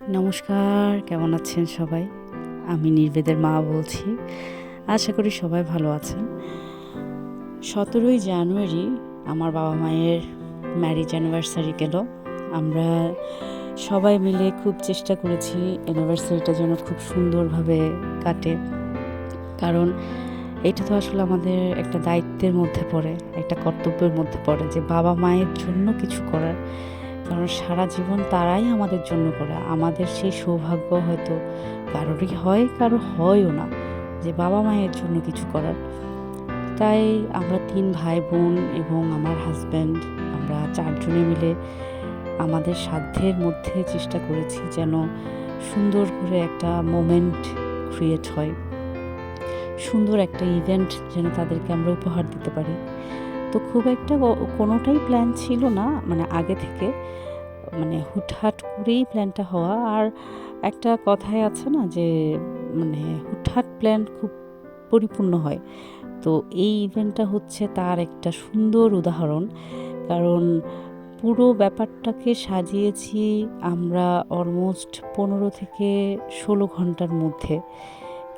নমস্কার, কেমন আছেন সবাই? আমি নির্বেদের মা বলছি। আশা করি সবাই ভালো আছেন। সতেরোই জানুয়ারি আমার বাবা মায়ের ম্যারিজ অ্যানিভার্সারি গেল। আমরা সবাই মিলে খুব চেষ্টা করেছি অ্যানিভার্সারিটা যেন খুব সুন্দরভাবে কাটে। কারণ এটা তো আসলে আমাদের একটা দায়িত্বের মধ্যে পড়ে, একটা কর্তব্যের মধ্যে পড়ে যে বাবা মায়ের জন্য কিছু করার। কারণ সারা জীবন তারাই আমাদের জন্য করে। আমাদের সেই সৌভাগ্য হয়তো কারোরই হয়, কারও হয়ও না যে বাবা মায়ের জন্য কিছু করার। তাই আমরা তিন ভাই বোন এবং আমার হাজব্যান্ড আমরা চারজনে মিলে আমাদের সাধ্যের মধ্যে চেষ্টা করেছি যেন সুন্দর করে একটা মোমেন্ট ক্রিয়েট হয়। সুন্দর একটা ইভেন্ট যেন তাদেরকে আমরা উপহার দিতে পারি। তো খুব একটা কোনোটাই প্ল্যান ছিল না মানে আগে থেকে। মানে হুটহাট করেই প্ল্যানটা হওয়া। আর একটা কথাই আছে না যে মানে হুটহাট প্ল্যান খুব পরিপূর্ণ হয়। তো এই ইভেন্টটা হচ্ছে তার একটা সুন্দর উদাহরণ। কারণ পুরো ব্যাপারটাকে সাজিয়েছি আমরা অলমোস্ট পনেরো থেকে ষোলো ঘণ্টার মধ্যে।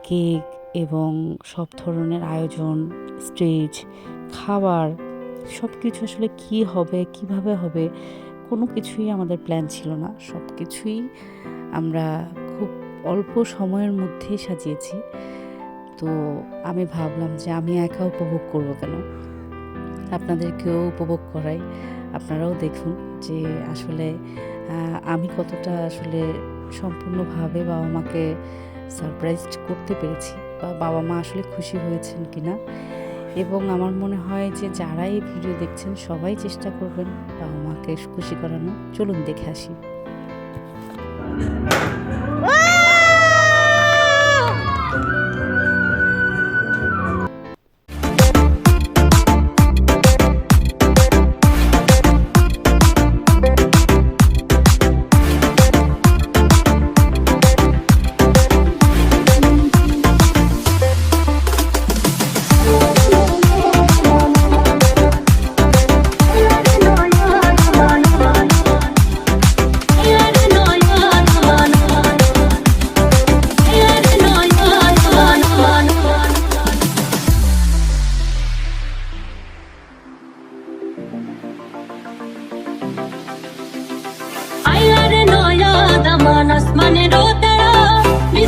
কেক এবং সব ধরনের আয়োজন স্টেজ খাবার সব কিছু আসলে কি হবে, কীভাবে হবে, কোনো কিছুই আমাদের প্ল্যান ছিল না। সব কিছুই আমরা খুব অল্প সময়ের মধ্যেই সাজিয়েছি। তো আমি ভাবলাম যে আমি একা উপভোগ করব কেন? আপনাদেরকেও উপভোগ করাই। আপনারাও দেখুন যে আসলে আমি কতটা আসলে সম্পূর্ণভাবে বাবা মাকে সারপ্রাইজ করতে পেরেছি বা বাবা মা আসলে খুশি হয়েছেন কিনা। এবং আমার মনে হয় যে যারা এই ভিডিও দেখছেন, সবাই চেষ্টা করবেন বাবা মাকে খুশি করানো চলুন দেখে আসি।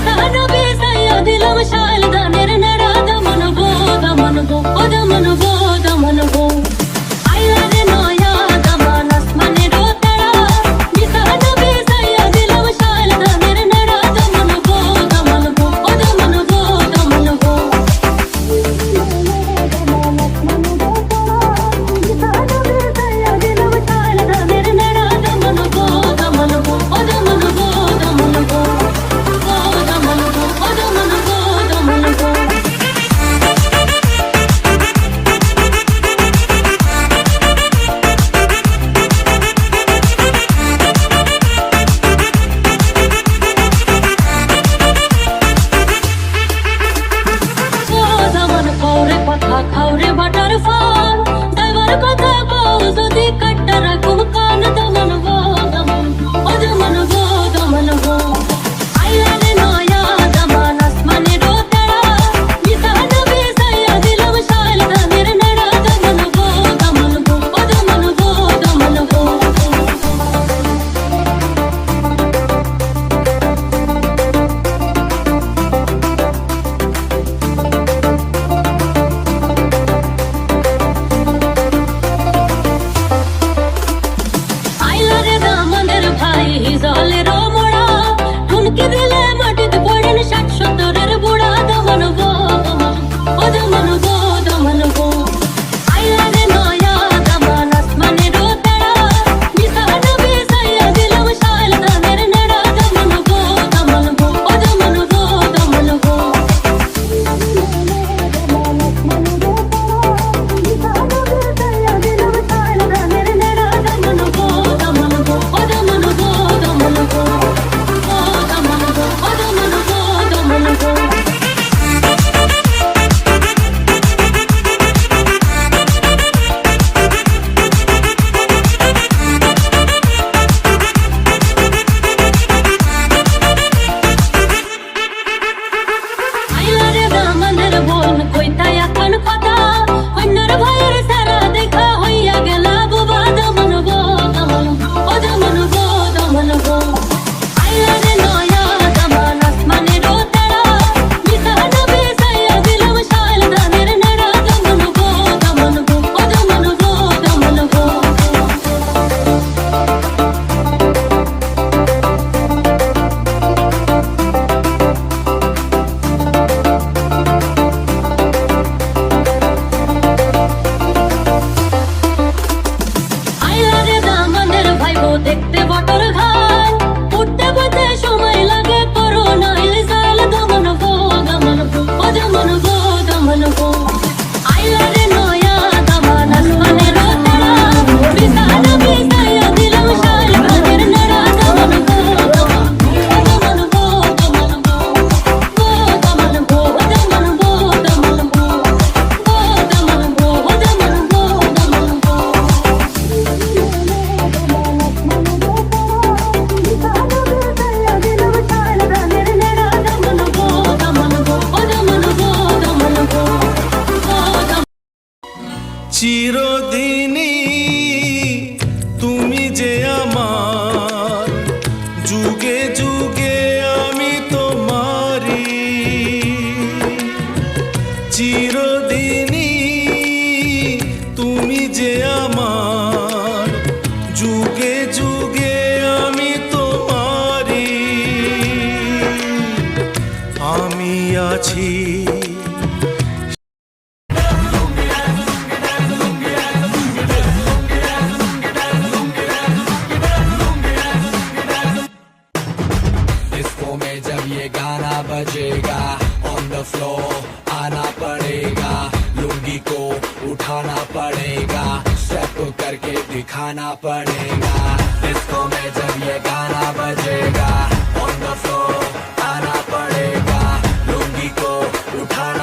ঠিকানা বেসাইয়া দিলাম শাল খাওরে বাটার ফল দেবার কথা বউ যদি কাটটা রাখুক पड़ेगा। स्टेप करके दिखाना पड़ेगा। इसको में जब ये गाना बजेगा ऑन द फ्लोर आना पड़ेगा। लुंगी को उठाना